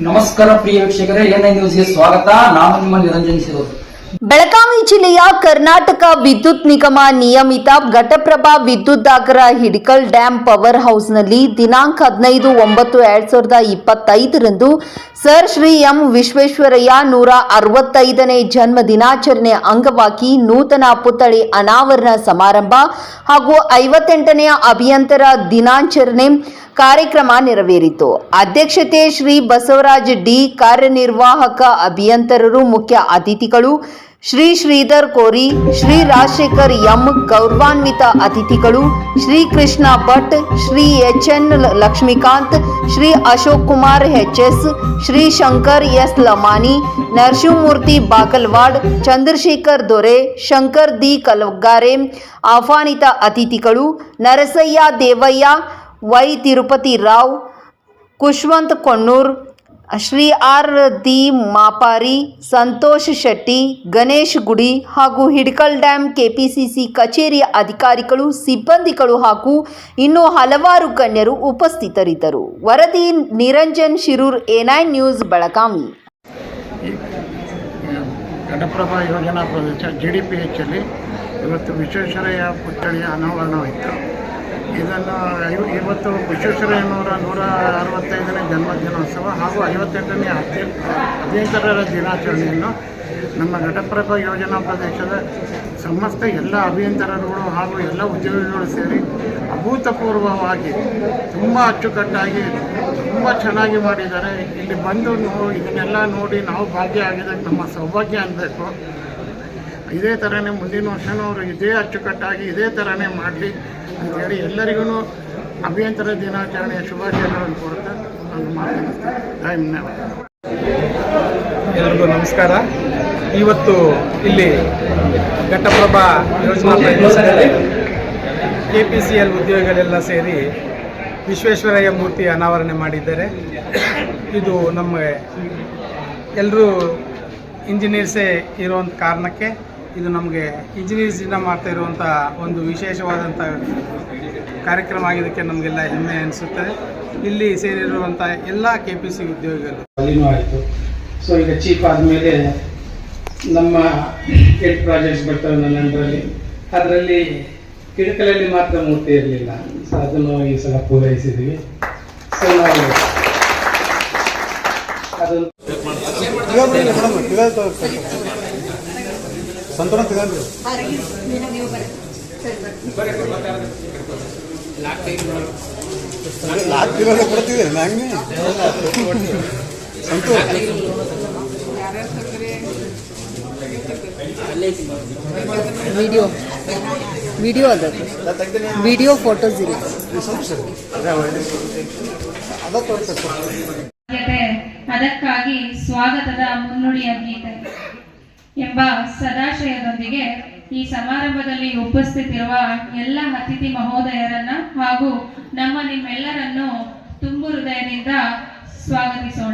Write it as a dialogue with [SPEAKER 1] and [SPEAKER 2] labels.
[SPEAKER 1] ನಮಸ್ಕಾರ ಪ್ರಿಯ ವೀಕ್ಷಕರೇ, N I ನ್ಯೂಸ್ಗೆ ಸ್ವಾಗತ. ನಾನು ನಿಮ್ಮ ನಿರಂಜನ್ ಸಿರೋದು
[SPEAKER 2] ಬೆಳಗಾವಿ ಜಿಲ್ಲೆಯ ಕರ್ನಾಟಕ ವಿದ್ಯುತ್ ನಿಗಮ ನಿಯಮಿತ ಘಟಪ್ರಭಾ ವಿದ್ಯುತ್ ದಾಗರ ಹಿಡಿಕಲ್ ಡ್ಯಾಂ ಪವರ್ ಹೌಸ್ನಲ್ಲಿ ದಿನಾಂಕ ಹದಿನೈದು ಒಂಬತ್ತು ಎರಡ್ ಸಾವಿರದ ಇಪ್ಪತ್ತೈದರಂದು ಸರ್, ಶ್ರೀ ಎಂ ವಿಶ್ವೇಶ್ವರಯ್ಯ ನೂರ ಅರವತ್ತೈದನೇ ಜನ್ಮ ದಿನಾಚರಣೆ ಅಂಗವಾಗಿ ನೂತನ ಪುತ್ಥಳಿ ಅನಾವರಣ ಸಮಾರಂಭ ಹಾಗೂ ಐವತ್ತೆಂಟನೆಯ ಅಭಿಯಂತರ ದಿನಾಚರಣೆ ಕಾರ್ಯಕ್ರಮ ನೆರವೇರಿತು. ಅಧ್ಯಕ್ಷತೆ ಶ್ರೀ ಬಸವರಾಜ್ ಡಿ ಕಾರ್ಯನಿರ್ವಾಹಕ ಅಭಿಯಂತರರು ಮುಖ್ಯ ಅತಿಥಿಗಳು ಶ್ರೀ ಶ್ರೀಧರ್ ಕೋರಿ, ಶ್ರೀ ರಾಜಶೇಖರ್ ಎಂ ಗೌರವಾನ್ವಿತ ಅತಿಥಿಗಳು, Shri Krishna Bhat, Shri H N Lakshmikant Shri Ashok Kumar H S, Shri Shankar S Lamani Narasimhamurthy Bagalwad, Chandrashekar Dore, Shankar D Kalgare ಆಹ್ವಾನಿತ ಅತಿಥಿಗಳು Narasayya Devayya, Y Tirupati Rao Kushwant Konnur Shri R D Mapari, Santosh Shetty, Ganesh Gudi ಹಾಗೂ Hidkal dam KPCC ಕಚೇರಿಯ ಅಧಿಕಾರಿಗಳು, ಸಿಬ್ಬಂದಿಗಳು ಹಾಗೂ ಇನ್ನೂ ಹಲವಾರು ಗಣ್ಯರು ಉಪಸ್ಥಿತರಿದ್ದರು. ವರದಿ Niranjan Shirur N I news, Belagavi.
[SPEAKER 3] ಯೋಜನಾ ಪ್ರದೇಶ ಜಿ ಡಿ ಪಿ ಇವತ್ತು ವಿಶ್ವೇಶ್ವರಯ್ಯ ಪುತ್ಥಳಿಯ ಇದನ್ನು ಇವತ್ತು ವಿಶ್ವೇಶ್ವರಯ್ಯನವರ ನೂರ ಅರವತ್ತೈದನೇ ಜನ್ಮದಿನೋತ್ಸವ ಹಾಗೂ ಐವತ್ತೆಂಟನೇ ಅಧ್ಯ ಅಭಿಯಂತರರ ದಿನಾಚರಣೆಯನ್ನು ನಮ್ಮ ಘಟಪ್ರಭ ಯೋಜನಾ ಪ್ರದೇಶದ ಸಮಸ್ತ ಎಲ್ಲ ಅಭಿಯಂತರರುಗಳು ಹಾಗೂ ಎಲ್ಲ ಉದ್ಯೋಗಿಗಳು ಸೇರಿ ಅಭೂತಪೂರ್ವವಾಗಿ ತುಂಬ ಅಚ್ಚುಕಟ್ಟಾಗಿ ತುಂಬ ಚೆನ್ನಾಗಿ ಮಾಡಿದ್ದಾರೆ. ಇಲ್ಲಿ ಬಂದು ಇದನ್ನೆಲ್ಲ ನೋಡಿ ನಾವು ಭಾಗ್ಯ ಆಗಿದೆ ನಮ್ಮ ಸೌಭಾಗ್ಯ ಅನ್ನಬೇಕು ಇದೇ ಥರನೇ ಮುಂದಿನ ವರ್ಷನೂ ಅವರು ಇದೇ ಅಚ್ಚುಕಟ್ಟಾಗಿ ಇದೇ ಥರನೇ ಮಾಡಲಿ. ಅಂತೇಳಿ ಎಲ್ಲರಿಗೂ ಅಭ್ಯಂತರ ದಿನಾಚರಣೆಯ ಶುಭಾಶಯಗಳನ್ನು ಕೋರುತ್ತಾ ನಾನು ಮಾತನಾಡ್ತೀನಿ ಧನ್ಯವಾದ
[SPEAKER 4] ಎಲ್ರಿಗೂ ನಮಸ್ಕಾರ. ಇವತ್ತು ಇಲ್ಲಿ ಘಟ್ಟಪ್ರಭಾ ಯೋಜನಾ ಕೆ ಪಿ ಸಿ ಎಲ್ ಉದ್ಯೋಗಿಗಳೆಲ್ಲ ಸೇರಿ ವಿಶ್ವೇಶ್ವರಯ್ಯ ಮೂರ್ತಿ ಅನಾವರಣೆ ಮಾಡಿದ್ದಾರೆ. ಇದು ನಮಗೆ ಎಲ್ಲರೂ ಇಂಜಿನಿಯರ್ಸೇ ಇರೋಂಥ ಕಾರಣಕ್ಕೆ ಇದು ನಮಗೆ ಇಂಜಿನಿಯರ್ಸ್ ದಿನ ಮಾಡ್ತಾ ಇರುವಂಥ ಒಂದು ವಿಶೇಷವಾದಂಥ ಕಾರ್ಯಕ್ರಮ ಆಗಿದ್ದಕ್ಕೆ ನಮಗೆಲ್ಲ ಹೆಮ್ಮೆ ಅನಿಸುತ್ತದೆ. ಇಲ್ಲಿ ಸೇರಿರುವಂಥ ಎಲ್ಲ ಕೆ ಪಿ ಸಿ ಉದ್ಯೋಗಿಗಳು.
[SPEAKER 5] ಅಲ್ಲಿನೂ ಆಯಿತು. ಸೊ ಈಗ ಚೀಫ್ ಆದಮೇಲೆ ನಮ್ಮ ಏಟ್ ಪ್ರಾಜೆಕ್ಟ್ಸ್ ಬರ್ತವೆ ನನ್ನ ಅಂಡರಲ್ಲಿ ಅದರಲ್ಲಿ ಕಿಡಕಲಲ್ಲಿ ಮಾತ್ರ ಮೂರ್ತಿ ಇರಲಿಲ್ಲ. ಸೊ ಅದನ್ನು ಈ ಸಲ ಪೂರೈಸಿದ್ವಿ. ಸೊ ನಾವು ಅದನ್ನು
[SPEAKER 6] ಸಂತೋಣ ತಗೊಂಡ್ರಿ ಲಾಕ್ ಇರೋದೇ ಕೊಡ್ತೀವಿ ನಂಗೆ ಸಂತೋಷ.
[SPEAKER 2] ವಿಡಿಯೋ. ವಿಡಿಯೋ ಅದ. ವಿಡಿಯೋ ಫೋಟೋಸ್
[SPEAKER 7] ಇದೆ. ಅದಕ್ಕಾಗಿ ಸ್ವಾಗತದ ಮುನ್ನುಡಿಯ ಗೀತೆ ಎಂಬ ಸದಾಶಯದೊಂದಿಗೆ ಈ ಸಮಾರಂಭದಲ್ಲಿ ಉಪಸ್ಥಿತಿರುವ ಎಲ್ಲ ಅತಿಥಿ ಮಹೋದಯರನ್ನ ಹಾಗೂ ನಮ್ಮ ನಿಮ್ಮೆಲ್ಲರನ್ನು ತುಂಬು ಹೃದಯದಿಂದ ಸ್ವಾಗತಿಸೋಣ. ಸ್ವಾಗತ